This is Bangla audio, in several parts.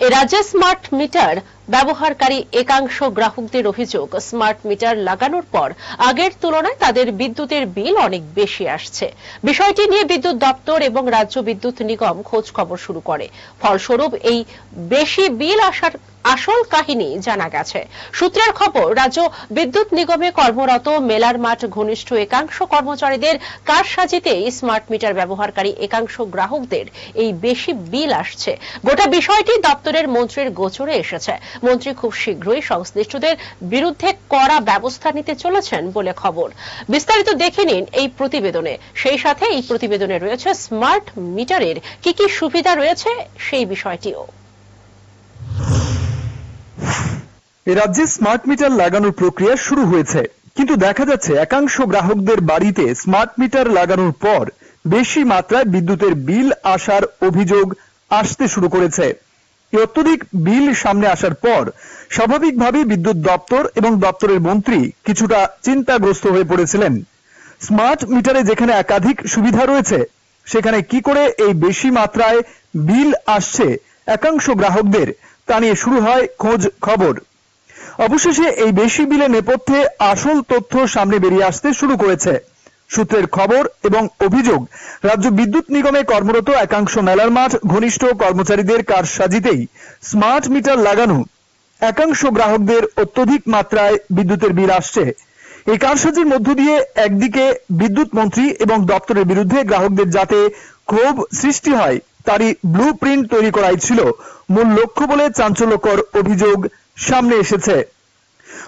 এ রাজ্যে স্মার্ট মিটার ব্যবহারকারী একাংশ গ্রাহকদের অভিযোগ, স্মার্ট মিটার লাগানোর পর আগের তুলনায় তাদের বিদ্যুতের বিল অনেক বেশি আসছে। বিষয়টি নিয়ে বিদ্যুৎ দপ্তর এবং রাজ্য বিদ্যুৎ নিগম খোঁজ খবর শুরু করে। ফলস্বরূপ, এই বেশি বিল আসার আসল কাহিনী জানা গেছে। সূত্রের খবর, রাজ্য বিদ্যুৎ নিগমে কর্মরত মেলার মাঠ ঘনিষ্ঠ একাংশ কর্মচারীদের কারসাজিতেই স্মার্ট মিটার ব্যবহারকারী একাংশ গ্রাহকদের এই বেশি বিল আসছে। গোটা বিষয়টি দপ্তরের মন্ত্রীর গোচরে এসেছে। মন্ত্রী খুব শীঘ্রই সংশ্লিষ্টদের বিরুদ্ধে কড়া ব্যবস্থা নিতে চলেছেন বলে খবর। বিস্তারিত দেখে নিন এই প্রতিবেদনে। সেই সাথে এই প্রতিবেদনে রয়েছে স্মার্ট মিটারের কি কি সুবিধা রয়েছে সেই বিষয়টিও। এ রাজ্যে স্মার্ট মিটার লাগানোর প্রক্রিয়া শুরু হয়েছে। কিন্তু দেখা যাচ্ছে একাংশ গ্রাহকদের বাড়িতে স্মার্ট মিটার লাগানোর পর বেশি মাত্রায় বিদ্যুতের বিল আসার অভিযোগ আসতে শুরু করেছে। অত্যধিক বিল সামনে আসার পর স্বাভাবিকভাবে বিদ্যুৎ দপ্তর এবং দপ্তরের মন্ত্রী কিছুটা চিন্তাগ্রস্ত হয়ে পড়েছিলেন। স্মার্ট মিটারে যেখানে একাধিক সুবিধা রয়েছে, সেখানে কি করে এই বেশি মাত্রায় বিল আসছে একাংশ গ্রাহকদের, তা নিয়ে শুরু হয় খোঁজ খবর। অবশেষে এই বেশি বিলের নেপথ্যে আসল তথ্য সামনে বেরিয়ে আসতে শুরু করেছে। সূত্রের খবর এবং অভিযোগ, রাজ্য বিদ্যুৎ নিগমে কর্মরত একাংশ মেলার মাঠ ঘনিষ্ঠ কর্মচারীদের কারসাজিতেই স্মার্ট মিটার লাগানো। একাংশ গ্রাহকদের অত্যধিক মাত্রায় বিদ্যুতের বিল আসছে। এই কারসাজির মধ্য দিয়ে একদিকে বিদ্যুৎ মন্ত্রী এবং দপ্তরের বিরুদ্ধে গ্রাহকদের যাতে ক্ষোভ সৃষ্টি হয়, তারই ব্লু প্রিন্ট তৈরি করাই ছিল মূল লক্ষ্য বলে চাঞ্চল্যকর অভিযোগ সামনে এসেছে।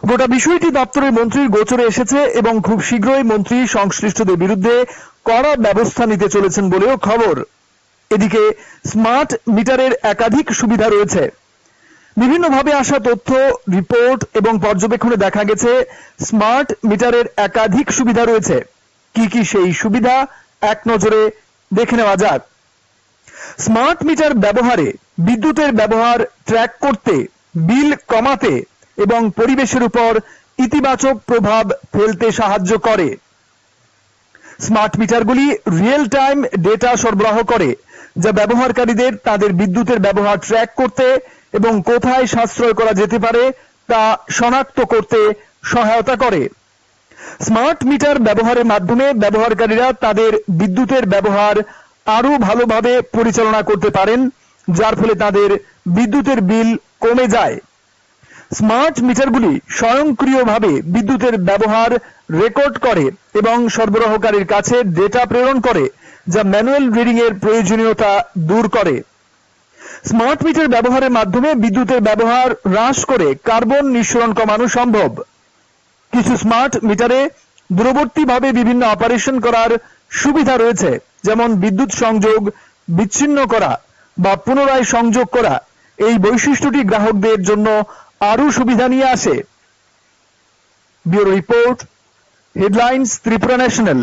গোটা বিষয়টি দপ্তরের মন্ত্রীর গোচরে এসেছে এবং খুব শীঘ্রই মন্ত্রী সংশ্লিষ্টদের বিরুদ্ধে কড়া ব্যবস্থা নিতে চলেছেন বলেও খবর। এদিকে স্মার্ট মিটারের একাধিক সুবিধা রয়েছে। বিভিন্নভাবে আসা তথ্য, রিপোর্ট এবং পর্যবেক্ষণে দেখা গেছে স্মার্ট মিটারের একাধিক সুবিধা রয়েছে। কি কি সেই সুবিধা, এক নজরে দেখে নেওয়া যাক। স্মার্ট মিটার ব্যবহারে বিদ্যুতের ব্যবহার ট্র্যাক করতে, বিল কমাতে এবং পরিবেশের উপর ইতিবাচক প্রভাব ফেলতে সাহায্য করে। স্মার্ট মিটারগুলি রিয়েল টাইম ডেটা সরবরাহ করে, যা ব্যবহারকারীদের তাদের বিদ্যুতের ব্যবহার ট্র্যাক করতে এবং কোথায় সাশ্রয় করা যেতে পারে তা শনাক্ত করতে সহায়তা করে। স্মার্ট মিটার ব্যবহারের মাধ্যমে ব্যবহারকারীরা তাদের বিদ্যুতের ব্যবহার আরও ভালোভাবে পরিচালনা করতে পারেন, যার ফলে তাদের বিদ্যুতের বিল কমে যায়। স্মার্ট মিটারগুলি স্বয়ংক্রিয়ভাবে বিদ্যুতের ব্যবহার রেকর্ড করে এবং সরবরাহকারীর কাছে ডেটা প্রেরণ করে, যা ম্যানুয়াল রিডিং এর প্রয়োজনীয়তা দূর করে। স্মার্ট মিটার ব্যবহারের মাধ্যমে বিদ্যুতের ব্যবহার হ্রাস করে কার্বন নিঃসরণ কমানো সম্ভব। কিছু স্মার্ট মিটারে দূরবর্তীভাবে বিভিন্ন অপারেশন করার সুবিধা রয়েছে, যেমন বিদ্যুৎ সংযোগ বিচ্ছিন্ন করা বা পুনরায় সংযোগ করা। এই বৈশিষ্ট্যটি গ্রাহকদের জন্য আরও সুবিধা নিয়ে আসে। Bureau report headlines Tripura national.